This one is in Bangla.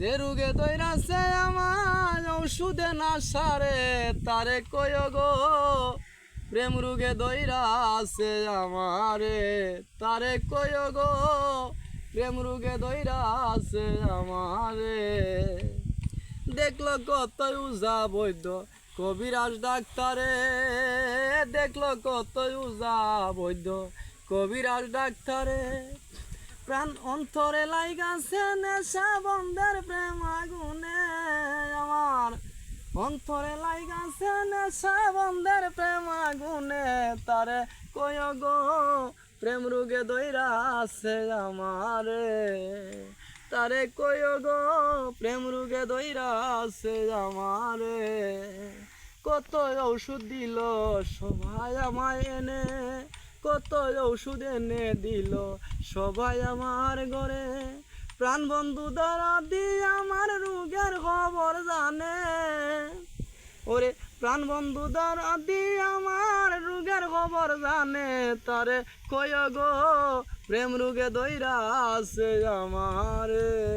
যে রোগে দৈরাছে আমার ঔষধে না সারে, তারে কয় গো? প্রেম রোগে দৈরাছে আমারে, তারে কয় গো? প্রেম রোগে দৈরাছে আমারে। দেখল কত উজা বৈদ্য, কবিরাজ ডাক্তারে। দেখল কত উজা বৈদ্য, কবিরাজ ডাক্তারে। প্রাণ অন্তরে লাইগাছে নেশা, বন্ধের প্রেম আগুনে আমার। অন্তরে লাইগাছে নেশা, বন্ধের প্রেম আগুনে তারে কয় গো, প্রেম রোগে দৈরা আছে আমারে। তারে কয় গো, প্রেম রোগে দৈরা আছে আমারে। কত ওষুধ দিল সবাই আমায় এনে কত ওষুধ এনে দিল সবাই আমার ঘরে। প্রাণ বন্ধু দ্বারা দিয়ে আমার রোগের খবর জানে। ওরে, প্রাণ বন্ধু দ্বারা দিয়ে আমার রোগের খবর জানে। তারে কয় গো, প্রেম রোগে দৈরা আছে আমারে।